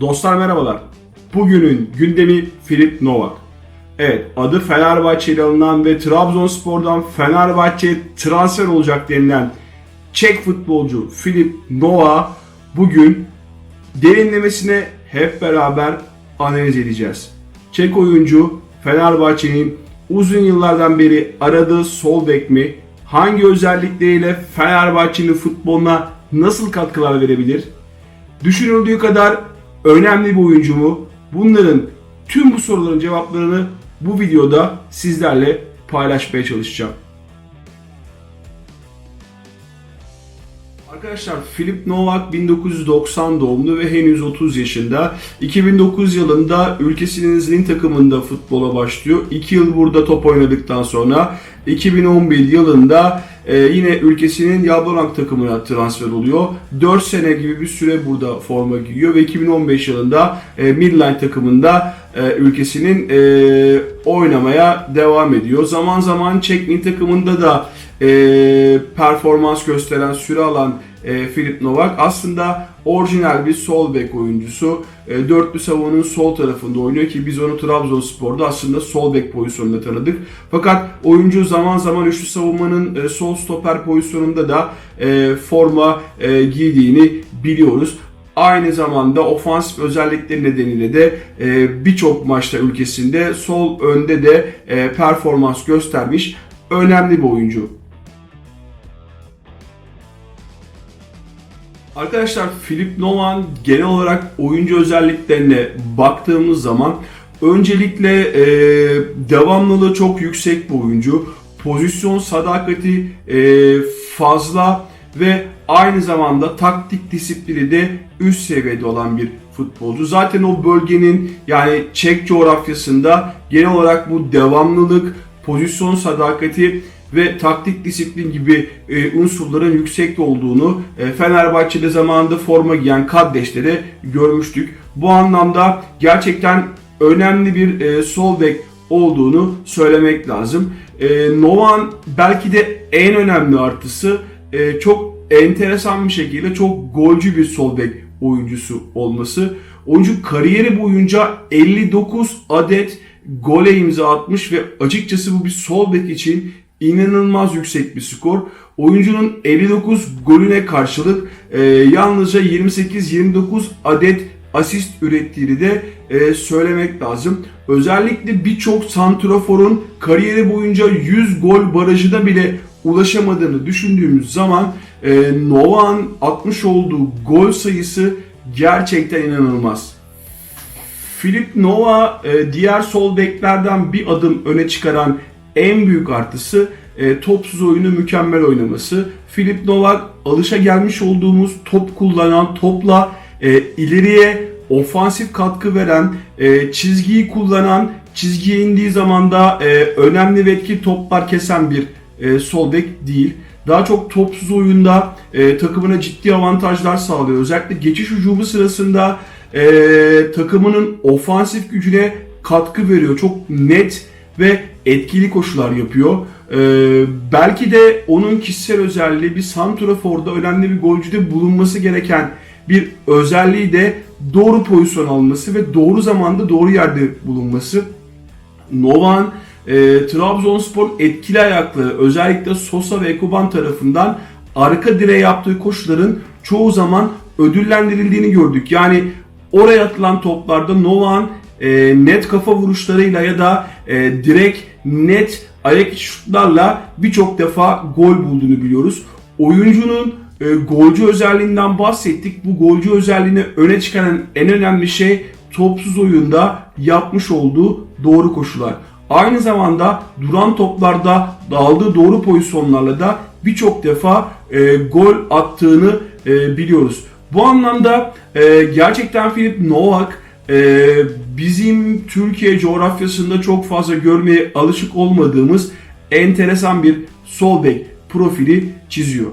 Dostlar merhabalar. Bugünün gündemi Filip Novak. Evet adı Fenerbahçe'yle alınan ve Trabzonspor'dan Fenerbahçe transfer olacak denilen Çek futbolcu Filip Novak bugün derinlemesine hep beraber analiz edeceğiz. Çek oyuncu Fenerbahçe'nin uzun yıllardan beri aradığı sol bek mi? Hangi özellikleriyle Fenerbahçe'nin futboluna nasıl katkılar verebilir? Düşünüldüğü kadar önemli bir oyuncu mu? Bunların tüm bu soruların cevaplarını bu videoda sizlerle paylaşmaya çalışacağım. Arkadaşlar Filip Novak 1990 doğumlu ve henüz 30 yaşında. 2009 yılında ülkesinin zilin takımında futbola başlıyor. 2 yıl burada top oynadıktan sonra 2011 yılında e, yine ülkesinin Yablorank takımına transfer oluyor. 4 sene gibi bir süre burada forma giyiyor ve 2015 yılında e, Midland takımında e, ülkesinin e, oynamaya devam ediyor. Zaman zaman Çekmin takımında da e, performans gösteren, süre alan e, Filip Novak aslında orijinal bir sol bek oyuncusu. E, dörtlü savunun sol tarafında oynuyor ki biz onu Trabzonspor'da aslında sol bek pozisyonunda tanıdık. Fakat oyuncu zaman zaman üçlü savunmanın e, sol stoper pozisyonunda da e, forma e, giydiğini biliyoruz. Aynı zamanda ofansif özellikleri nedeniyle de e, birçok maçta ülkesinde sol önde de e, performans göstermiş önemli bir oyuncu. Arkadaşlar Filip Novan genel olarak oyuncu özelliklerine baktığımız zaman öncelikle e, devamlılığı çok yüksek bir oyuncu. Pozisyon sadakati e, fazla ve aynı zamanda taktik disiplini de üst seviyede olan bir futbolcu. Zaten o bölgenin yani Çek coğrafyasında genel olarak bu devamlılık, pozisyon sadakati ve taktik disiplin gibi e, unsurların yüksek olduğunu e, Fenerbahçe'de zamanında forma giyen kardeşleri görmüştük. Bu anlamda gerçekten önemli bir e, sol bek olduğunu söylemek lazım. E, Novan belki de en önemli artısı e, çok enteresan bir şekilde çok golcü bir sol bek oyuncusu olması. Oyuncu kariyeri boyunca 59 adet gole imza atmış ve açıkçası bu bir sol bek için inanılmaz yüksek bir skor. Oyuncunun 59 golüne karşılık e, yalnızca 28-29 adet asist ürettiğini de e, söylemek lazım. Özellikle birçok santraforun kariyeri boyunca 100 gol barajına bile ulaşamadığını düşündüğümüz zaman e, Novak'ın atmış olduğu gol sayısı gerçekten inanılmaz. Filip Nova e, diğer sol beklerden bir adım öne çıkaran en büyük artısı e, topsuz oyunu mükemmel oynaması. Filip Novak alışa gelmiş olduğumuz top kullanan, topla e, ileriye ofansif katkı veren, e, çizgiyi kullanan, çizgiye indiği zaman da e, önemli ve etkili toplar kesen bir e, sol bek değil. Daha çok topsuz oyunda e, takımına ciddi avantajlar sağlıyor. Özellikle geçiş hücumu sırasında e, takımının ofansif gücüne katkı veriyor. Çok net ve etkili koşular yapıyor. Ee, belki de onun kişisel özelliği bir santraforda önemli bir golcüde bulunması gereken bir özelliği de doğru pozisyon alması ve doğru zamanda doğru yerde bulunması. Novan e, Trabzonspor etkili ayakları özellikle Sosa ve Ekuban tarafından arka direğe yaptığı koşuların çoğu zaman ödüllendirildiğini gördük. Yani oraya atılan toplarda Novan e, net kafa vuruşlarıyla ya da e, direkt net ayak şutlarla birçok defa gol bulduğunu biliyoruz. Oyuncunun e, golcü özelliğinden bahsettik. Bu golcü özelliğini öne çıkaran en önemli şey topsuz oyunda yapmış olduğu doğru koşular. Aynı zamanda duran toplarda dağıldığı doğru pozisyonlarla da birçok defa e, gol attığını e, biliyoruz. Bu anlamda e, gerçekten Filip Novak e, bizim Türkiye coğrafyasında çok fazla görmeye alışık olmadığımız enteresan bir sol bek profili çiziyor.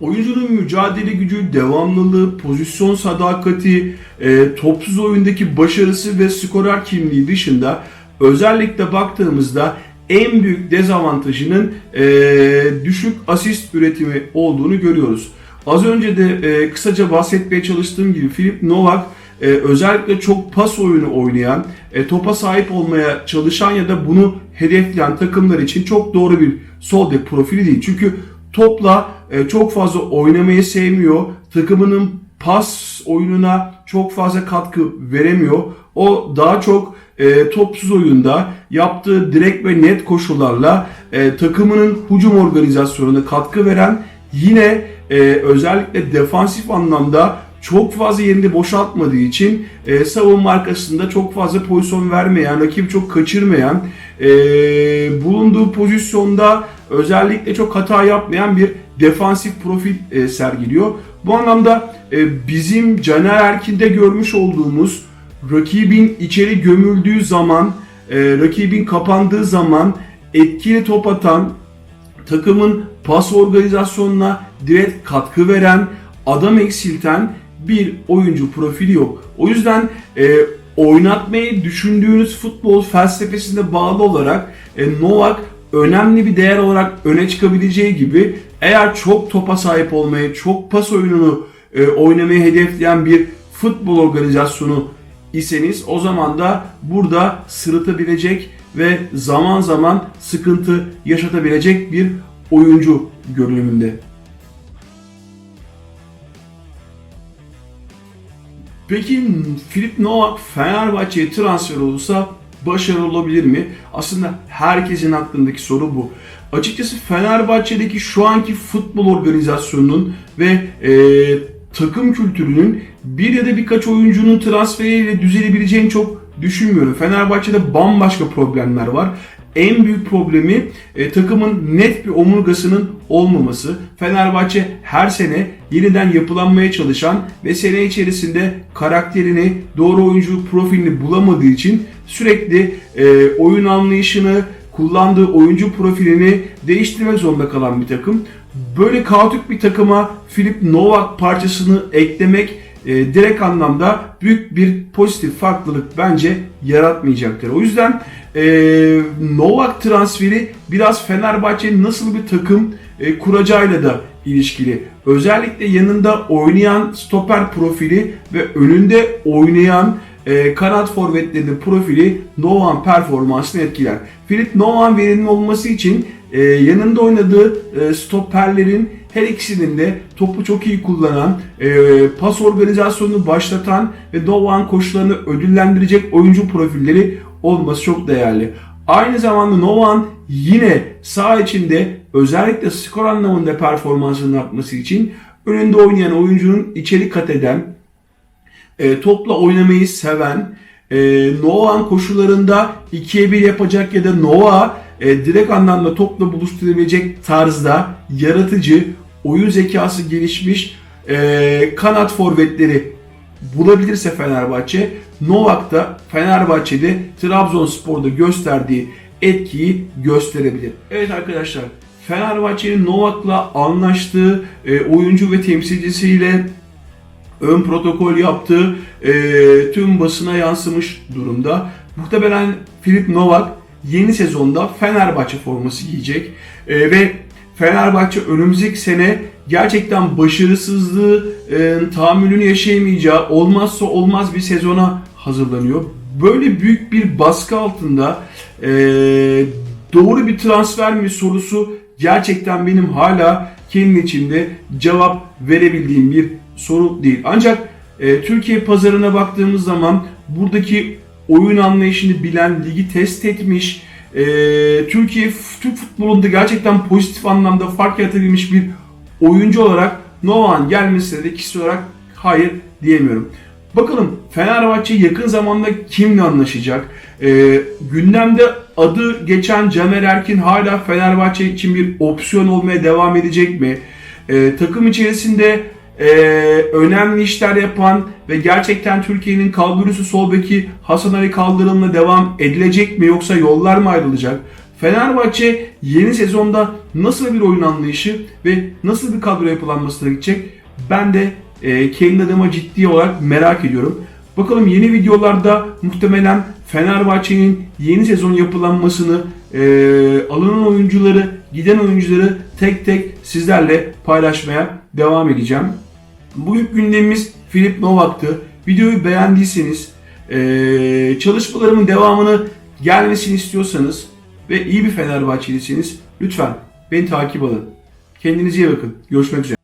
Oyuncunun mücadele gücü, devamlılığı, pozisyon sadakati, e, topsuz oyundaki başarısı ve skorer kimliği dışında özellikle baktığımızda en büyük dezavantajının e, düşük asist üretimi olduğunu görüyoruz. Az önce de e, kısaca bahsetmeye çalıştığım gibi Filip Novak e, özellikle çok pas oyunu oynayan, e, topa sahip olmaya çalışan ya da bunu hedefleyen takımlar için çok doğru bir sol bek profili değil. Çünkü topla e, çok fazla oynamayı sevmiyor. Takımının pas oyununa çok fazla katkı veremiyor. O daha çok e, topsuz oyunda yaptığı direkt ve net koşullarla e, takımının hücum organizasyonuna katkı veren yine e, özellikle defansif anlamda çok fazla yerini boşaltmadığı için e, savunma arkasında çok fazla pozisyon vermeyen, rakip çok kaçırmayan, e, bulunduğu pozisyonda özellikle çok hata yapmayan bir defansif profil e, sergiliyor. Bu anlamda e, bizim Caner Erkin'de görmüş olduğumuz rakibin içeri gömüldüğü zaman, e, rakibin kapandığı zaman etkili top atan, takımın pas organizasyonuna direkt katkı veren, adam eksilten bir oyuncu profili yok. O yüzden e, oynatmayı düşündüğünüz futbol felsefesine bağlı olarak e, Novak önemli bir değer olarak öne çıkabileceği gibi eğer çok topa sahip olmayı, çok pas oyununu e, oynamayı hedefleyen bir futbol organizasyonu iseniz o zaman da burada sırıtabilecek ve zaman zaman sıkıntı yaşatabilecek bir oyuncu görünümünde. Peki Filip Novak Fenerbahçe'ye transfer olursa başarılı olabilir mi? Aslında herkesin aklındaki soru bu. Açıkçası Fenerbahçe'deki şu anki futbol organizasyonunun ve e, takım kültürünün bir ya da birkaç oyuncunun transferiyle düzelebileceğini çok düşünmüyorum. Fenerbahçe'de bambaşka problemler var. En büyük problemi e, takımın net bir omurgasının olmaması. Fenerbahçe her sene yeniden yapılanmaya çalışan ve sene içerisinde karakterini, doğru oyuncu profilini bulamadığı için sürekli e, oyun anlayışını, kullandığı oyuncu profilini değiştirmek zorunda kalan bir takım. Böyle kaotik bir takıma Filip Novak parçasını eklemek e, direkt anlamda büyük bir pozitif farklılık bence yaratmayacaktır. O yüzden e, Novak transferi biraz Fenerbahçe'nin nasıl bir takım e, kuracağıyla da ilişkili. Özellikle yanında oynayan stoper profili ve önünde oynayan e, kanat forvetlerinin profili Novan performansını etkiler. Filip Novan verimli olması için e, yanında oynadığı e, stoperlerin her ikisinin de topu çok iyi kullanan, e, pas organizasyonunu başlatan ve Novan koşularını ödüllendirecek oyuncu profilleri olması çok değerli. Aynı zamanda Novan yine sağ içinde özellikle skor anlamında performansının artması için önünde oynayan oyuncunun içeri kat eden, e, topla oynamayı seven, e, Novan koşularında 2'ye 1 yapacak ya da Nova e, direkt anlamda topla buluşturabilecek tarzda yaratıcı, oyun zekası gelişmiş e, kanat forvetleri bulabilirse Fenerbahçe, Novak da Fenerbahçe'de Trabzonspor'da gösterdiği etkiyi gösterebilir. Evet arkadaşlar Fenerbahçe'nin Novak'la anlaştığı e, oyuncu ve temsilcisiyle ön protokol yaptığı e, tüm basına yansımış durumda. Muhtemelen Filip Novak yeni sezonda Fenerbahçe forması giyecek e, ve Fenerbahçe önümüzdeki sene gerçekten başarısızlığı e, tahammülünü yaşayamayacağı olmazsa olmaz bir sezona hazırlanıyor. Böyle büyük bir baskı altında e, doğru bir transfer mi sorusu gerçekten benim hala kendi içimde cevap verebildiğim bir soru değil. Ancak e, Türkiye pazarına baktığımız zaman buradaki oyun anlayışını bilen, ligi test etmiş, e, Türkiye Türk futbolunda gerçekten pozitif anlamda fark yaratabilmiş bir oyuncu olarak Novan gelmesine de kişi olarak hayır diyemiyorum. Bakalım Fenerbahçe yakın zamanda kimle anlaşacak? E, gündemde adı geçen Caner Erkin hala Fenerbahçe için bir opsiyon olmaya devam edecek mi? E, takım içerisinde e, önemli işler yapan ve gerçekten Türkiye'nin kaldırısı sol beki Hasan Ali Kaldırım'la devam edilecek mi yoksa yollar mı ayrılacak? Fenerbahçe yeni sezonda nasıl bir oyun anlayışı ve nasıl bir kadro yapılanmasına gidecek? Ben de e, kendi adıma ciddi olarak merak ediyorum. Bakalım yeni videolarda muhtemelen Fenerbahçe'nin yeni sezon yapılanmasını, e, alınan oyuncuları, giden oyuncuları tek tek sizlerle paylaşmaya devam edeceğim. Bugün gündemimiz Filip Novak'tı. Videoyu beğendiyseniz, çalışmalarımın devamını gelmesini istiyorsanız ve iyi bir Fenerbahçelisiniz lütfen beni takip alın. Kendinize iyi bakın. Görüşmek üzere.